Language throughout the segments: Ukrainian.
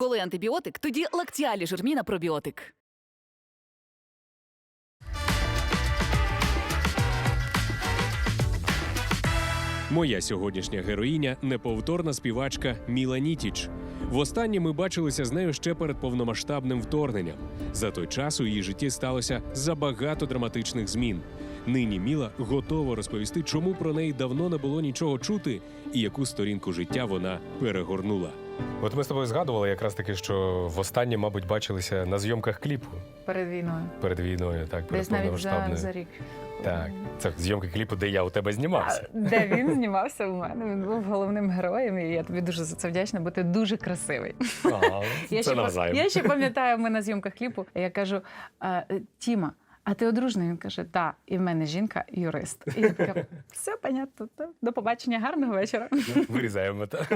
Коли антибіотик, тоді лактіалі жирміна пробіотик. Моя сьогоднішня героїня неповторна співачка Міла Нітіч. Востаннє ми бачилися з нею ще перед повномасштабним вторгненням. За той час у її житті сталося забагато драматичних змін. Нині Міла готова розповісти, чому про неї давно не було нічого чути і яку сторінку життя вона перегорнула. От ми з тобою згадували якраз таки, що востаннє, мабуть, бачилися на зйомках кліпу перед війною. перед війною, так перед Десь навіть за, повномасштабною. за рік. Так, це зйомки кліпу, де я у тебе знімався. А, Де він знімався у мене. Він був головним героєм, і я тобі дуже за це вдячна, бо ти дуже красивий. А, Я ще, навзаєм. я ще пам'ятаю, ми на зйомках кліпу. Я кажу: «А, е, Тіма, а ти одружений? Він каже, так, і в мене жінка юрист. І я така, все понятно, до побачення, гарного вечора. Вирізаємо та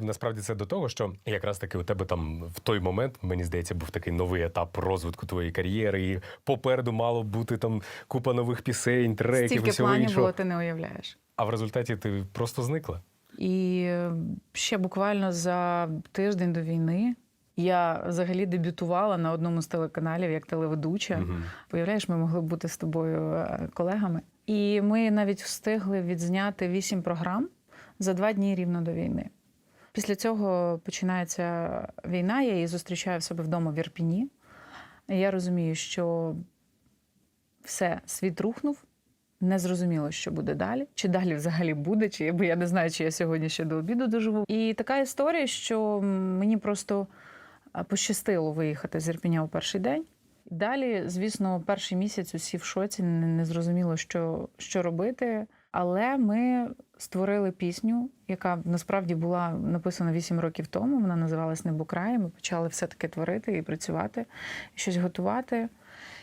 насправді це до того, що якраз таки у тебе там в той момент, мені здається, був такий новий етап розвитку твоєї кар'єри, і попереду мало бути там купа нових пісень, треків і Стільки всього планів іншого. було, ти не уявляєш. А в результаті ти просто зникла. І е, ще буквально за тиждень до війни я взагалі дебютувала на одному з телеканалів як телеведуча. Мгм. Уявляєш, ми могли бути з тобою е, колегами. І ми навіть встигли відзняти вісім програм за два дні рівно до війни. Після цього починається війна, я її зустрічаю в себе вдома в Ірпіні. Я розумію, що все, світ рухнув. Не зрозуміло, що буде далі, чи далі взагалі буде, чи бо я не знаю, чи я сьогодні ще до обіду доживу. І така історія, що мені просто пощастило виїхати з Ірпеня у перший день. Далі, звісно, перший місяць усі в шоці, не, зрозуміло, що, що робити. Але ми створили пісню, яка насправді була написана 8 років тому. Вона називалась Небокрає. Ми почали все-таки творити і працювати, і щось готувати.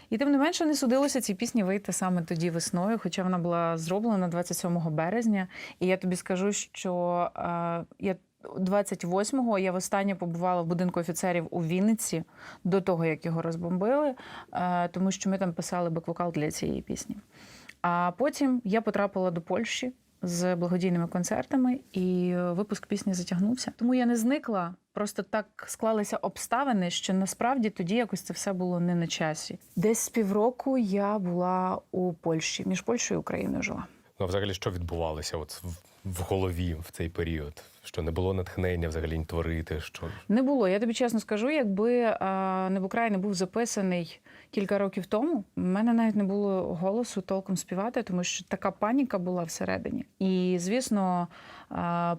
І тим не менше не судилося цій пісні вийти саме тоді весною, хоча вона була зроблена 27 березня. І я тобі скажу, що е, я 28-го я востаннє побувала в будинку офіцерів у Вінниці до того, як його розбомбили, е, тому що ми там писали бек-вокал для цієї пісні. А потім я потрапила до Польщі з благодійними концертами, і випуск пісні затягнувся. Тому я не зникла. Просто так склалися обставини, що насправді тоді якось це все було не на часі. Десь з півроку я була у Польщі, між Польщею і Україною жила. Ну, взагалі, що відбувалося от в голові в цей період? Що не було натхнення взагалі творити? Що Не було. Я тобі чесно скажу, якби «Небокрай» не був записаний кілька років тому, в мене навіть не було голосу толком співати, тому що така паніка була всередині. І звісно,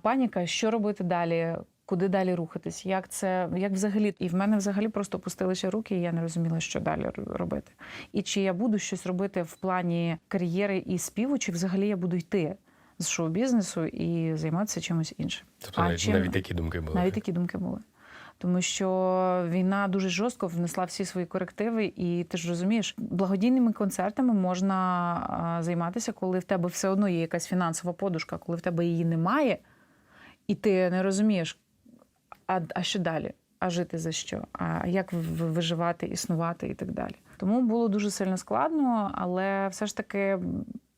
паніка, що робити далі. Куди далі рухатись? Як це як взагалі? І в мене взагалі просто опустилися руки, і я не розуміла, що далі робити. І чи я буду щось робити в плані кар'єри і співу, чи взагалі я буду йти з шоу-бізнесу і займатися чимось іншим. тобто А навіть, чим- навіть такі думки були? Навіть такі думки були. Тому що війна дуже жорстко внесла всі свої корективи, і ти ж розумієш, благодійними концертами можна займатися, коли в тебе все одно є якась фінансова подушка, коли в тебе її немає, і ти не розумієш, а, а що далі? А жити за що? А як виживати, існувати і так далі. Тому було дуже сильно складно, але все ж таки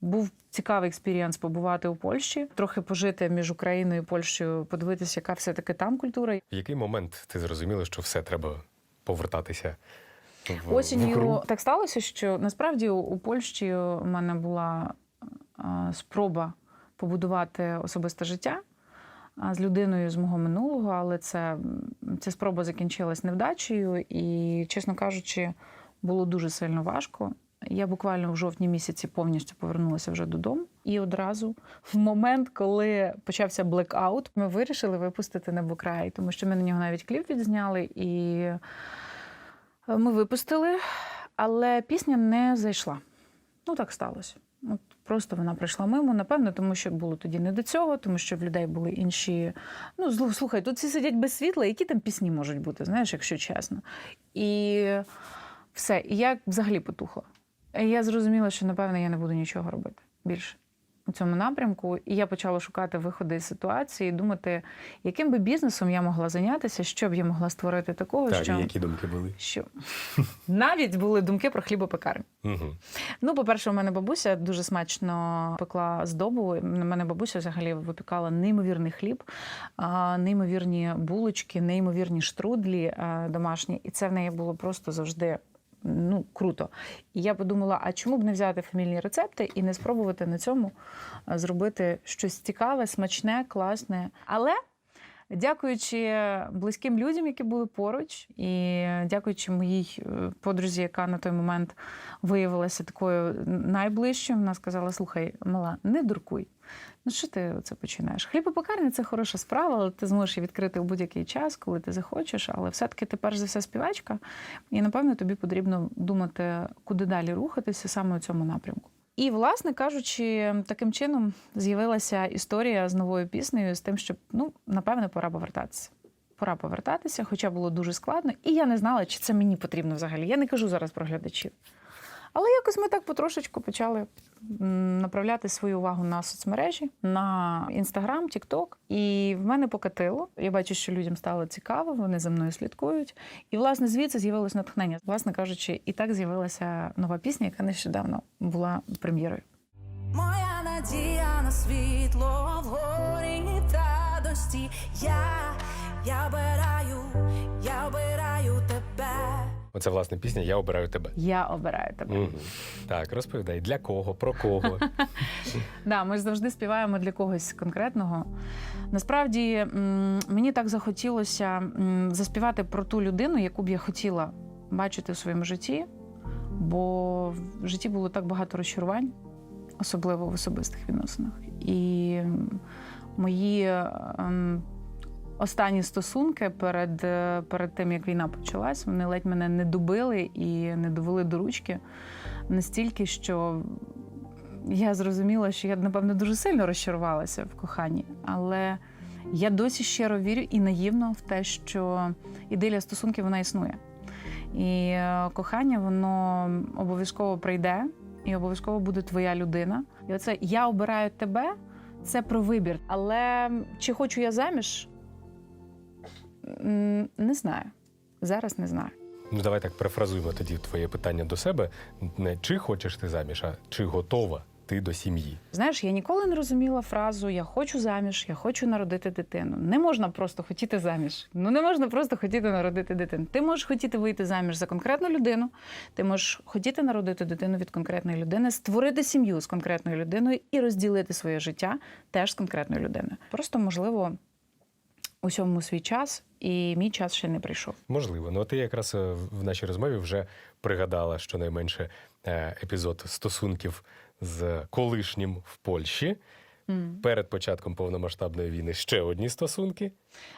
був цікавий експірієнс побувати у Польщі, трохи пожити між Україною і Польщею, подивитися, яка все таки там культура. В який момент ти зрозуміла, що все треба повертатися в, в Осінню так сталося, що насправді у- Польщі у мене була спроба побудувати особисте життя з людиною з мого минулого, але це, ця спроба закінчилась невдачею, і, чесно кажучи, було дуже сильно важко. Я буквально в жовтні місяці повністю повернулася вже додому. І одразу, в момент, коли почався блекаут, ми вирішили випустити небокрай, тому що ми на нього навіть кліп відзняли, і е, ми випустили, але пісня не зайшла. Ну так сталося. От просто вона прийшла мимо, напевно, тому що було тоді не до цього, тому що в людей були інші. Ну, слухай, тут всі сидять без світла, які там пісні можуть бути, знаєш, якщо чесно. І все, і я взагалі потухла. І я зрозуміла, що напевно я не буду нічого робити більше. у цьому напрямку, і я почала шукати виходи із ситуації, думати, яким би бізнесом я могла зайнятися, що б я могла створити такого, Так, що, і які думки були? що навіть були думки про хлібопекарню. Угу. Ну, по-перше, у мене бабуся дуже смачно пекла здобу. У мене бабуся взагалі випікала неймовірний хліб, неймовірні булочки, неймовірні штрудлі домашні. І це в неї було просто завжди. Ну, круто. І я подумала: а чому б не взяти фамільні рецепти і не спробувати на цьому зробити щось цікаве, смачне, класне. Але дякуючи близьким людям, які були поруч, і дякуючи моїй е, подрузі, яка на той момент виявилася такою найближчою. Вона сказала: слухай, мала, не дуркуй. Ну, що ти це починаєш? Хлібопекарня це хороша справа, але ти зможеш її відкрити у будь-який час, коли ти захочеш. Але все-таки ти перш за все співачка, і напевно тобі потрібно думати, куди далі рухатися саме у цьому напрямку. І, власне кажучи, таким чином з'явилася історія з новою піснею, з тим, що ну, напевне, пора повертатися. Пора повертатися, хоча було дуже складно, і я не знала, чи це мені потрібно взагалі. Я не кажу зараз про глядачів. Але якось ми так потрошечку почали направляти свою увагу на соцмережі, на інстаграм, тікток. І в мене покатило. Я бачу, що людям стало цікаво, вони за мною слідкують. І власне звідси з'явилось натхнення. Власне кажучи, і так з'явилася нова пісня, яка нещодавно була прем'єрою. Моя надія на світло вгорі радості. Я, я обираю, я обираю. Оце власне пісня Я обираю тебе. Я обираю тебе. Угу. Так, розповідай, для кого, про кого. Да, ми ж завжди співаємо для когось конкретного. Насправді мені так захотілося заспівати про ту людину, яку б я хотіла бачити в своєму житті, бо в житті було так багато розчарувань, особливо в особистих відносинах. І мої ем, останні стосунки перед, е, перед тим, як війна почалась, вони ледь мене не добили і не довели до ручки настільки, що я зрозуміла, що я, напевно, дуже сильно розчарувалася в коханні. Але я досі щиро вірю і наївно в те, що ідилія стосунків вона існує. І е, кохання воно обов'язково прийде, і обов'язково буде твоя людина. І оце я обираю тебе це про вибір. Але чи хочу я заміж? Не знаю. Зараз не знаю. Ну, давай так перефразуємо тоді твоє питання до себе. Не чи хочеш ти заміж, а чи готова ти до сім'ї. Знаєш, я ніколи не розуміла фразу Я хочу заміж, я хочу народити дитину. Не можна просто хотіти заміж. Ну не можна просто хотіти народити дитину. Ти можеш хотіти вийти заміж за конкретну людину. Ти можеш хотіти народити дитину від конкретної людини, створити сім'ю з конкретною людиною і розділити своє життя теж з конкретною людиною. Просто можливо. Усьому свій час, і мій час ще не прийшов. Можливо, ну ти якраз е, в нашій розмові вже пригадала щонайменше е, епізод стосунків з колишнім в Польщі. Перед початком повномасштабної війни ще одні стосунки.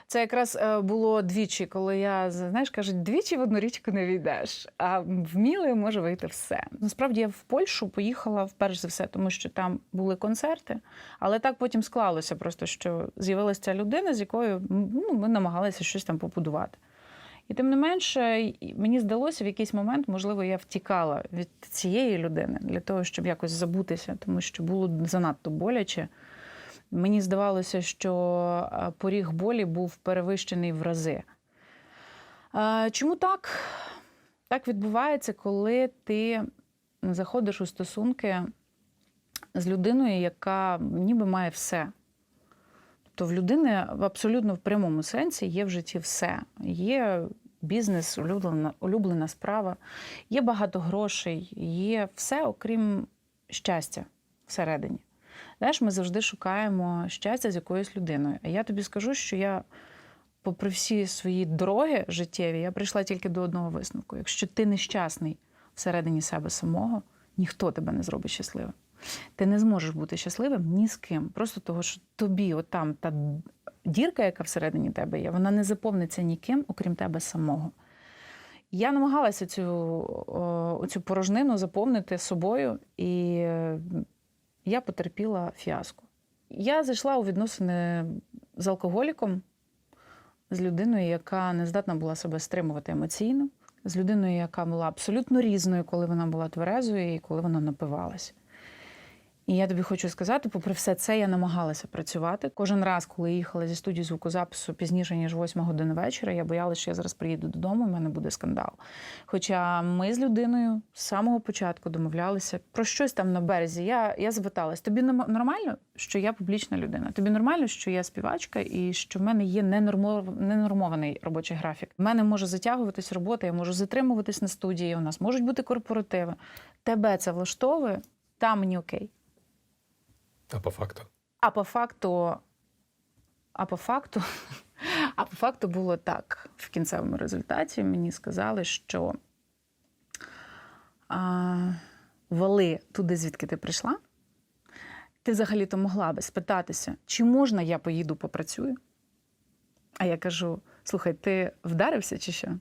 Це якраз е, було двічі, коли я знаєш, кажуть, двічі в одну річку не війдеш, а вмілою може вийти все. Насправді я в Польщу поїхала вперше за все, тому що там були концерти, але так потім склалося, просто що з'явилася ця людина, з якою ну, ми намагалися щось там побудувати. І тим не менше, мені здалося, в якийсь момент, можливо, я втікала від цієї людини для того, щоб якось забутися, тому що було занадто боляче. Мені здавалося, що е, поріг болі був перевищений в рази. Чому так? Так відбувається, коли ти заходиш у стосунки з людиною, яка ніби має все. Тобто в людини в абсолютно в прямому сенсі є в житті все. Є бізнес, улюблена, улюблена справа, є багато грошей, є все, окрім щастя всередині. Знаєш, ми завжди шукаємо щастя з якоюсь людиною. А я тобі скажу, що я, попри всі свої дороги життєві, я прийшла тільки до одного висновку. Якщо ти нещасний всередині себе самого, ніхто тебе не зробить щасливим. Ти не зможеш бути щасливим ні з ким. Просто того, що тобі, отам та дірка, яка всередині тебе є, вона не заповниться ніким, окрім тебе самого. Я намагалася цю, цю порожнину заповнити собою, і е, я потерпіла фіаско. Я зайшла у відносини з алкоголіком, з людиною, яка не здатна була себе стримувати емоційно, з людиною, яка була абсолютно різною, коли вона була тверезою і коли вона напивалась. І я тобі хочу сказати, попри все це, я намагалася працювати. Кожен раз, коли їхала зі студії звукозапису пізніше, ніж 8 години вечора, я боялася, що я зараз приїду додому, і в мене буде скандал. Хоча ми з людиною з самого початку домовлялися про щось там на березі. Я, я запиталась: тобі норм- нормально, що я публічна людина? Тобі нормально, що я співачка і що в мене є ненормов... ненормований робочий графік? В мене може затягуватись робота, я можу затримуватись на студії. У нас можуть бути корпоративи. Тебе це влаштовує, там мені окей. А по факту? А по факту, а по факту, а по факту було так. В кінцевому результаті мені сказали, що а, вали туди, звідки ти прийшла. Ти взагалі-то могла би спитатися, чи можна я поїду попрацюю? А я кажу: слухай, ти вдарився чи що?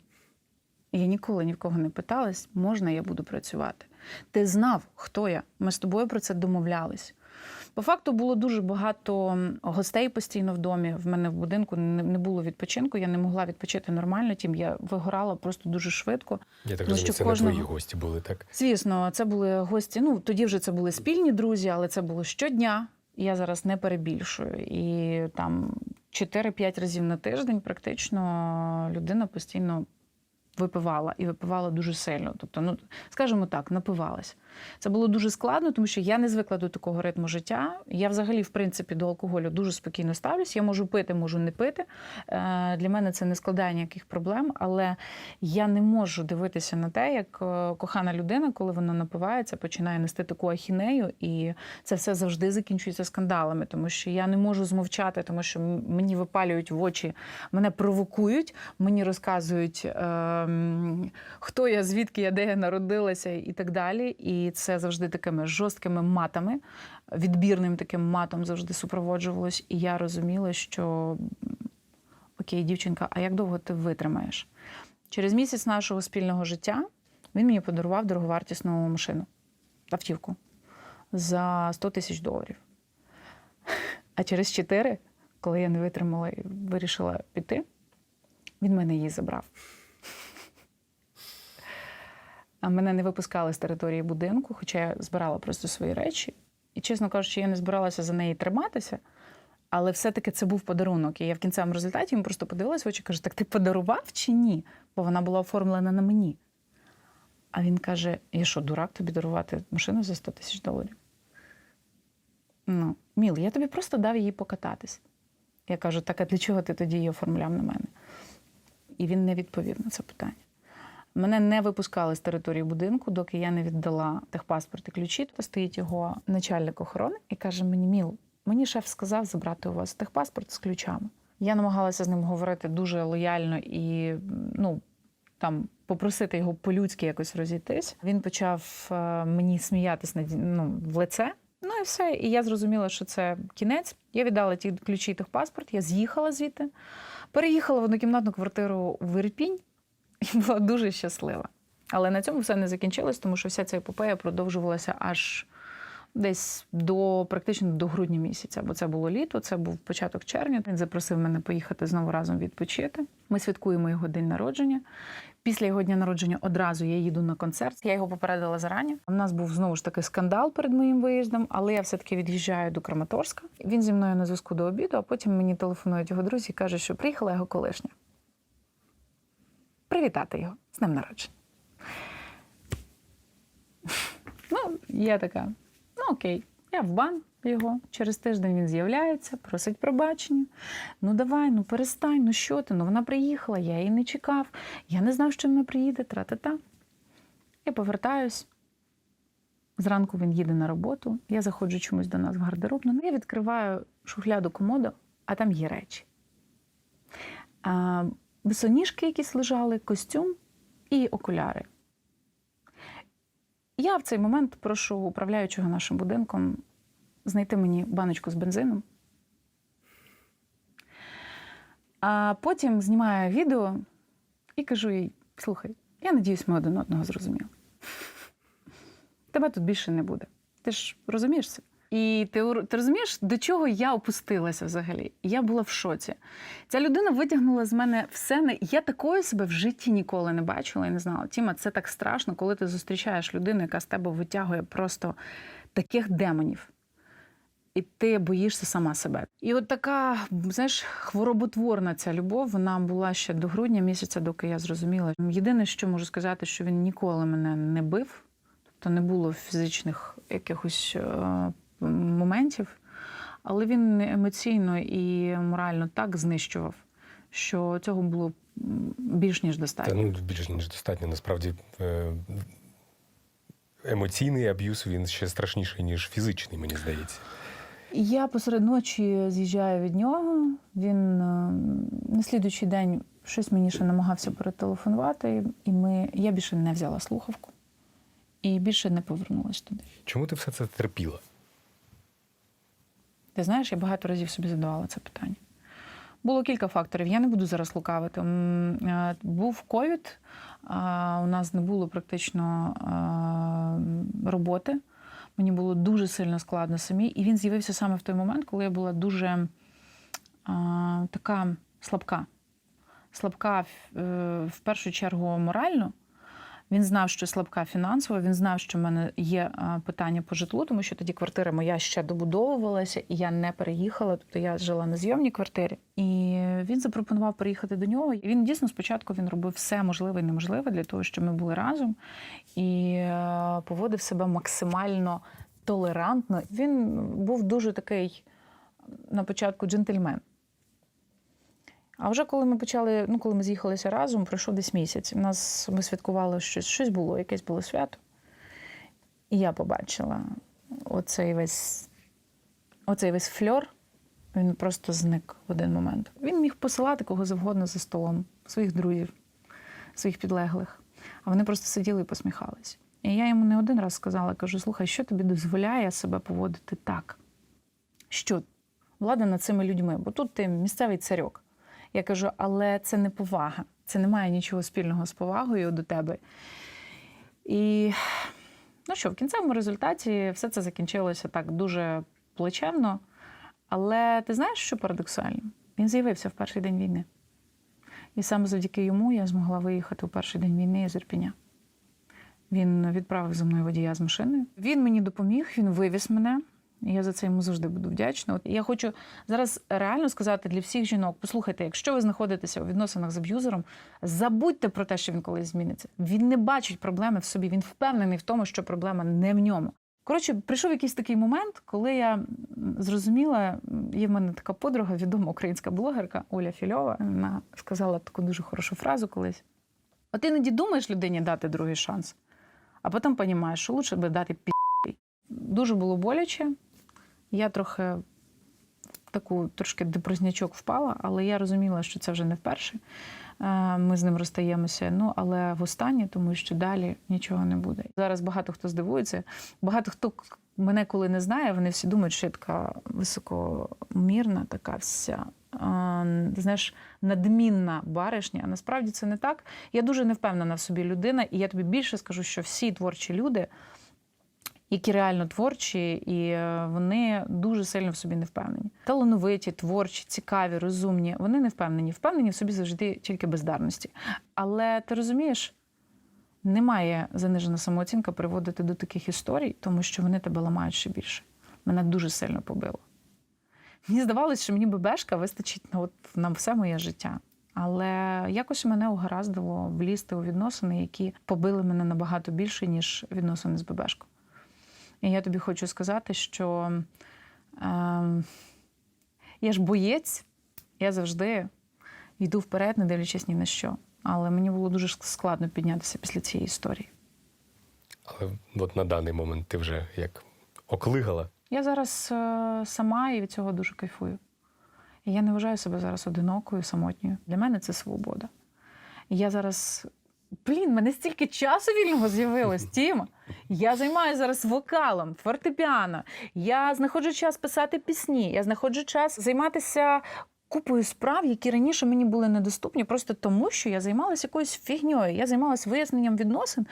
Я ніколи ні в кого не питалась, можна я буду працювати. Ти знав, хто я. Ми з тобою про це домовлялись. По факту було дуже багато гостей постійно в домі. В мене в будинку не було відпочинку, я не могла відпочити нормально, тим я вигорала просто дуже швидко. Я так розумію, це кожного- не твої гості були, так? Звісно, це були гості. Ну тоді вже це були спільні друзі, але це було щодня. Я зараз не перебільшую. І там 4-5 разів на тиждень практично людина постійно випивала і випивала дуже сильно. Тобто, ну скажімо так, напивалась. Це було дуже складно, тому що я не звикла до такого ритму життя. Я взагалі, в принципі, до алкоголю дуже спокійно ставлюсь. Я можу пити, можу не пити. Е, Для мене це не складає ніяких проблем, але я не можу дивитися на те, як е, кохана людина, коли вона напивається, починає нести таку ахінею, і це все завжди закінчується скандалами, тому що я не можу змовчати, тому що мені випалюють в очі, мене провокують, мені розказують, е, хто я, звідки я, де я народилася, і так далі. І це завжди такими жорсткими матами, відбірним таким матом завжди супроводжувалось. І я розуміла, що окей, дівчинка, а як довго ти витримаєш? Через місяць нашого спільного життя він мені подарував дороговартісну машину, автівку за 100 тисяч доларів. А через 4, коли я не витримала і вирішила піти, він мене її забрав. А мене не випускали з території будинку, хоча я збирала просто свої речі. І, чесно кажучи, я не збиралася за неї триматися. Але все-таки це був подарунок. І я в кінцевому результаті йому просто подивилася в очі кажу: так ти подарував чи ні? Бо вона була оформлена на мені. А він каже: Я що, дурак тобі дарувати машину за 100 тисяч доларів? Ну, Міл, я тобі просто дав її покататись. Я кажу, так а для чого ти тоді її оформляв на мене? І він не відповів на це питання. Мене не випускали з території будинку, доки я не віддала техпаспорт і ключі. То стоїть його начальник охорони і каже: мені, Міл, мені шеф сказав забрати у вас техпаспорт з ключами. Я намагалася з ним говорити дуже лояльно і ну, там попросити його по-людськи якось розійтись. Він почав е, мені сміятись на ну, в лице. Ну і все. І я зрозуміла, що це кінець. Я віддала ті ключі і техпаспорт, я з'їхала звідти, переїхала в однокімнатну квартиру в Ірпінь і була дуже щаслива. Але на цьому все не закінчилось, тому що вся ця епопея продовжувалася аж десь до практично до грудня місяця, бо це було літо, це був початок червня. Він запросив мене поїхати знову разом відпочити. Ми святкуємо його день народження. Після його дня народження одразу я їду на концерт. Я його попередила зарані. У нас був знову ж таки скандал перед моїм виїздом, але я все-таки від'їжджаю до Краматорська. Він зі мною на зв'язку до обіду, а потім мені телефонують його друзі і кажуть, що приїхала його колишня. Привітати його з днем народження. Ну, я така, ну окей, я в бан його. Через тиждень він з'являється, просить пробачення. Ну давай, ну перестань, ну що ти? Ну вона приїхала, я її не чекав. Я не знав, що вона приїде, тра-та-та. Я повертаюсь. Зранку він їде на роботу. Я заходжу чомусь до нас в гардеробну. Ну, я відкриваю шухляду комоду, а там є речі. А, босоніжки якісь лежали, костюм і окуляри. Я в цей момент прошу управляючого нашим будинком знайти мені баночку з бензином. А потім знімаю відео і кажу їй: слухай, я надіюсь, ми один одного зрозуміли. Тебе тут більше не буде. Ти ж розумієш це? І ти, ти розумієш, до чого я опустилася взагалі? Я була в шоці. Ця людина витягнула з мене все. Я такої себе в житті ніколи не бачила і не знала. Тіма, це так страшно, коли ти зустрічаєш людину, яка з тебе витягує просто таких демонів. і ти боїшся сама себе. І от така, знаєш, хвороботворна ця любов, вона була ще до грудня місяця, доки я зрозуміла. Єдине, що можу сказати, що він ніколи мене не бив, тобто не було фізичних якихось е, моментів, але він емоційно і морально так знищував, що цього було більш ніж Та достатньо. ну більш ніж достатньо. Насправді е, емоційний аб'юз він ще страшніший, ніж фізичний, мені здається. Я посеред ночі з'їжджаю від нього. Він е, на слідуючий день щось мені ще намагався перетелефонувати, і ми, я більше не взяла слухавку і більше не повернулася туди. Чому ти все це терпіла? Ти знаєш, я багато разів собі задавала це питання. Було кілька факторів. Я не буду зараз лукавити. Е, Був ковід, у нас не було практично роботи. Мені було дуже сильно складно самі. І він з'явився саме в той момент, коли я була дуже така слабка. Слабка е, в першу чергу морально. Він знав, що слабка фінансово. Він знав, що в мене є питання по житлу, тому що тоді квартира моя ще добудовувалася, і я не переїхала. Тобто я жила на зйомній квартирі. І він запропонував переїхати до нього. І він дійсно спочатку він робив все можливе і неможливе для того, щоб ми були разом, і е, поводив себе максимально толерантно. Він був дуже такий на початку джентльмен. А вже коли ми почали, ну коли ми з'їхалися разом, пройшов десь місяць. У нас ми святкували щось, щось було, якесь було свято. І я побачила оцей весь, оцей весь фльор. Він просто зник в один момент. Він міг посилати кого завгодно за столом, своїх друзів, своїх підлеглих. А вони просто сиділи і посміхались. І я йому не один раз сказала: кажу: слухай, що тобі дозволяє себе поводити так? Що влада над цими людьми? Бо тут ти місцевий царьок. Я кажу, але це не повага. Це не має нічого спільного з повагою до тебе. І ну що, в кінцевому результаті все це закінчилося так дуже плачевно. Але ти знаєш, що парадоксально? Він з'явився в перший день війни. І саме завдяки йому я змогла виїхати у перший день війни із Ірпіня. Він відправив за мною водія з машиною. Він мені допоміг, він вивіз мене. Я за це йому завжди буду вдячна. От я хочу зараз реально сказати для всіх жінок: послухайте, якщо ви знаходитеся у відносинах з аб'юзером, забудьте про те, що він колись зміниться. Він не бачить проблеми в собі. Він впевнений в тому, що проблема не в ньому. Коротше, прийшов якийсь такий момент, коли я зрозуміла, є в мене така подруга, відома українська блогерка Оля Фільова. Вона сказала таку дуже хорошу фразу колись. От іноді думаєш людині дати другий шанс, а потім розумієш, що лучше би дати пі. Дуже було боляче. Я трохи в таку трошки депрезнячок впала, але я розуміла, що це вже не вперше. Е, Ми з ним розстаємося. Ну, але востаннє, тому що далі нічого не буде. Зараз багато хто здивується. Багато хто мене коли не знає, вони всі думають, що я така високомірна, така вся. е, Знаєш, надмінна баришня, а насправді це не так. Я дуже не впевнена в собі людина, і я тобі більше скажу, що всі творчі люди, які реально творчі, і е, вони дуже сильно в собі не впевнені. Талановиті, творчі, цікаві, розумні. Вони не впевнені. Впевнені в собі завжди тільки бездарності. Але ти розумієш, немає занижена самооцінка приводити до таких історій, тому що вони тебе ламають ще більше. Мене дуже сильно побило. Мені здавалося, що мені бебешка вистачить на, от, на все моє життя. Але якось мене угораздило влізти у відносини, які побили мене набагато більше, ніж відносини з бебешкою. І я тобі хочу сказати, що е, я ж боєць, я завжди йду вперед, не дивлячись ні на що. Але мені було дуже складно піднятися після цієї історії. Але от на даний момент ти вже як оклигала. Я зараз е, сама і від цього дуже кайфую. І я не вважаю себе зараз одинокою, самотньою. Для мене це свобода. І я зараз. Блін, мене стільки часу вільного з'явилось, Тіма. Я займаюся зараз вокалом, фортепіано. Я знаходжу час писати пісні. Я знаходжу час займатися купою справ, які раніше мені були недоступні, просто тому, що я займалася якоюсь фігньою. Я займалася виясненням відносин.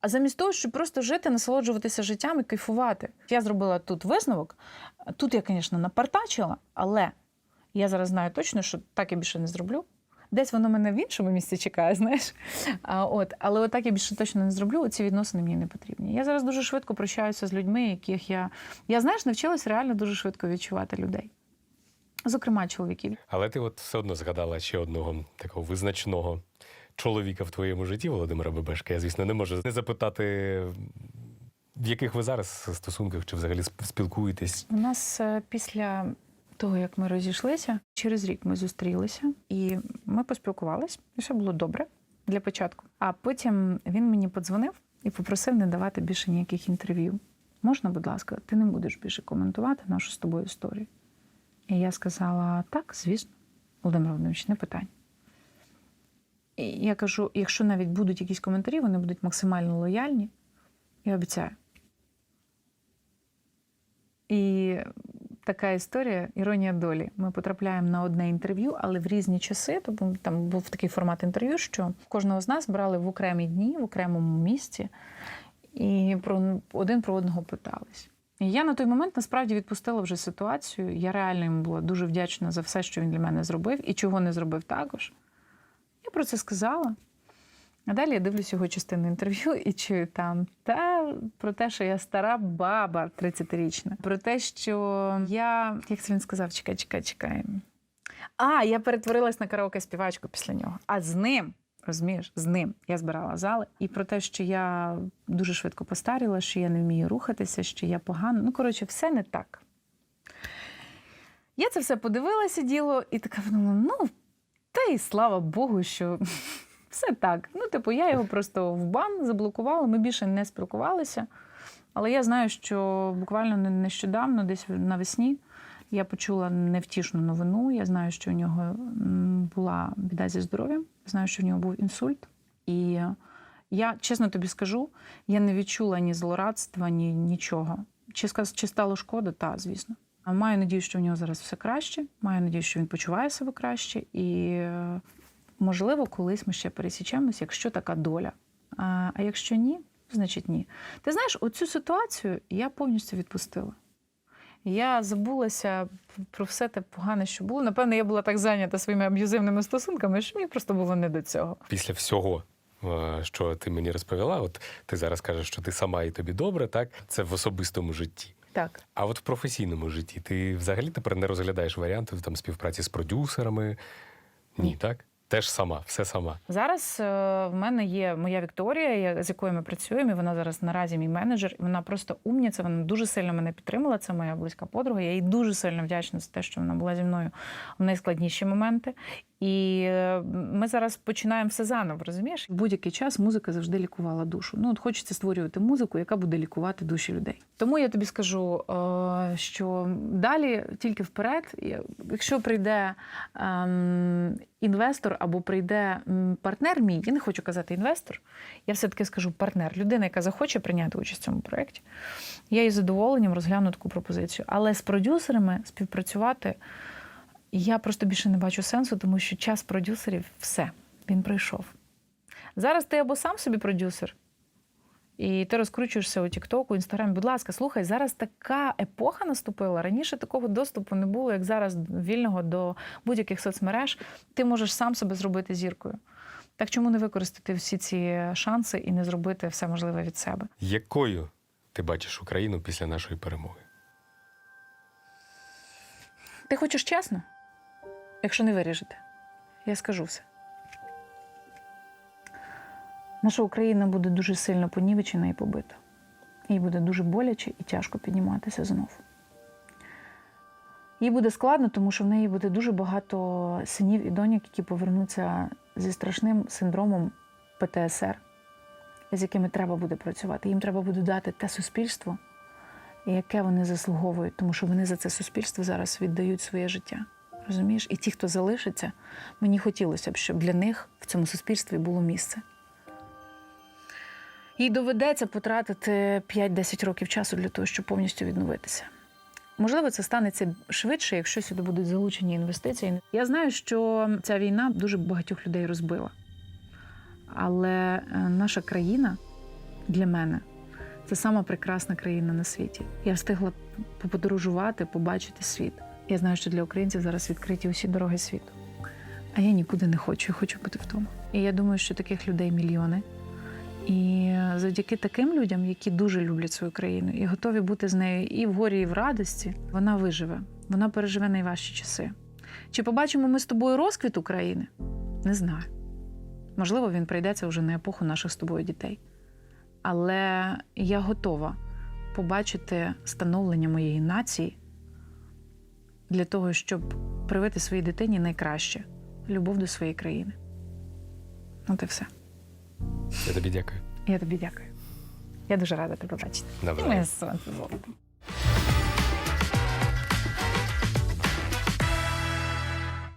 А замість того, щоб просто жити, насолоджуватися життям і кайфувати. Я зробила тут висновок. Тут я, звісно, напартачила, але я зараз знаю точно, що так я більше не зроблю. Десь воно мене в іншому місці чекає, знаєш. А, от, але отак я більше точно не зроблю. Ці відносини мені не потрібні. Я зараз дуже швидко прощаюся з людьми, яких я. Я знаєш, навчилась реально дуже швидко відчувати людей. Зокрема, чоловіків. Але ти от все одно згадала ще одного такого визначного чоловіка в твоєму житті, Володимира Бебешка. Я, звісно, не можу не запитати, в яких ви зараз стосунках чи взагалі спілкуєтесь. У нас е, після того, як ми розійшлися, через рік ми зустрілися і ми поспілкувались, і все було добре для початку. А потім він мені подзвонив і попросив не давати більше ніяких інтерв'ю. Можна, будь ласка, ти не будеш більше коментувати нашу з тобою історію. І я сказала: так, звісно, Володимир Володимирович, не питань. І я кажу: якщо навіть будуть якісь коментарі, вони будуть максимально лояльні, я обіцяю. І така історія, іронія долі. Ми потрапляємо на одне інтерв'ю, але в різні часи. Тобто там був такий формат інтерв'ю, що кожного з нас брали в окремі дні, в окремому місці, і про один про одного питались. І я на той момент насправді відпустила вже ситуацію. Я реально йому була дуже вдячна за все, що він для мене зробив, і чого не зробив також. Я про це сказала. А далі я дивлюсь його частину інтерв'ю і чую там та про те, що я стара баба 30-річна, про те, що я, як це він сказав, чекай, чекай, чекай. А, я перетворилась на караоке співачку після нього. А з ним, розумієш, з ним я збирала зали. І про те, що я дуже швидко постаріла, що я не вмію рухатися, що я погано. Ну, коротше, все не так. Я це все подивилася діло і така подумала, ну, та й слава Богу, що все так. Ну, типу, я його просто в бан заблокувала, ми більше не спілкувалися. Але я знаю, що буквально не- нещодавно, десь навесні, я почула невтішну новину. Я знаю, що у нього була біда зі здоров'ям, знаю, що у нього був інсульт. І я чесно тобі скажу, я не відчула ні злорадства, ні нічого. Чи, чи стало шкода? Та, звісно. А Маю надію, що у нього зараз все краще. Маю надію, що він почуває себе краще. І, е, можливо, колись ми ще пересічемось, якщо така доля. А, а якщо ні, значить ні. Ти знаєш, оцю ситуацію я повністю відпустила. Я забулася про все те погане, що було. Напевно, я була так зайнята своїми аб'юзивними стосунками, що мені просто було не до цього. Після всього, е, що ти мені розповіла, от ти зараз кажеш, що ти сама і тобі добре, так? Це в особистому житті. Так. А от в професійному житті ти взагалі тепер не розглядаєш варіанти там співпраці з продюсерами? Ні, Ні. так? Теж сама, все сама. Зараз е, в мене є моя Вікторія, з якою ми працюємо. і Вона зараз наразі мій менеджер. І вона просто умніця. Вона дуже сильно мене підтримала. Це моя близька подруга. Я їй дуже сильно вдячна за те, що вона була зі мною в найскладніші моменти. І ми зараз починаємо все заново. Розумієш? В будь-який час музика завжди лікувала душу. Ну от хочеться створювати музику, яка буде лікувати душі людей. Тому я тобі скажу, е, що далі тільки вперед, якщо прийде ем, інвестор або прийде партнер мій, я не хочу казати інвестор, я все-таки скажу партнер, людина, яка захоче прийняти участь в цьому проєкті, я із задоволенням розгляну таку пропозицію. Але з продюсерами співпрацювати я просто більше не бачу сенсу, тому що час продюсерів все, він пройшов. Зараз ти або сам собі продюсер, і ти розкручуєшся у Тіктоку, Інстаграмі. Будь ласка, слухай, зараз така епоха наступила. Раніше такого доступу не було, як зараз вільного до будь-яких соцмереж. Ти можеш сам себе зробити зіркою. Так чому не використати всі ці шанси і не зробити все можливе від себе? Якою ти бачиш Україну після нашої перемоги? Ти хочеш чесно? Якщо не виріжете, я скажу все. Наша Україна буде дуже сильно понівечена і побита. Їй буде дуже боляче і тяжко підніматися знов. Їй буде складно, тому що в неї буде дуже багато синів і доньок, які повернуться зі страшним синдромом ПТСР, з якими треба буде працювати. Їм треба буде дати те суспільство, яке вони заслуговують, тому що вони за це суспільство зараз віддають своє життя. Розумієш? І ті, хто залишиться, мені хотілося б, щоб для них в цьому суспільстві було місце. Їй доведеться потратити 5-10 років часу для того, щоб повністю відновитися. Можливо, це станеться швидше, якщо сюди будуть залучені інвестиції. Я знаю, що ця війна дуже багатьох людей розбила. Але е, наша країна для мене це сама прекрасна країна на світі. Я встигла подорожувати, побачити світ. Я знаю, що для українців зараз відкриті усі дороги світу. А я нікуди не хочу, я хочу бути вдома. І я думаю, що таких людей мільйони. І завдяки таким людям, які дуже люблять свою країну і готові бути з нею і в горі, і в радості, вона виживе, вона переживе найважчі часи. Чи побачимо ми з тобою розквіт України? Не знаю. Можливо, він прийдеться вже на епоху наших з тобою дітей. Але я готова побачити становлення моєї нації для того, щоб привити своїй дитині найкраще любов до своєї країни. От і все. Я тобі дякую. Я тобі дякую. Я дуже рада тебе бачити. І Навзаєм. моє сонце золото.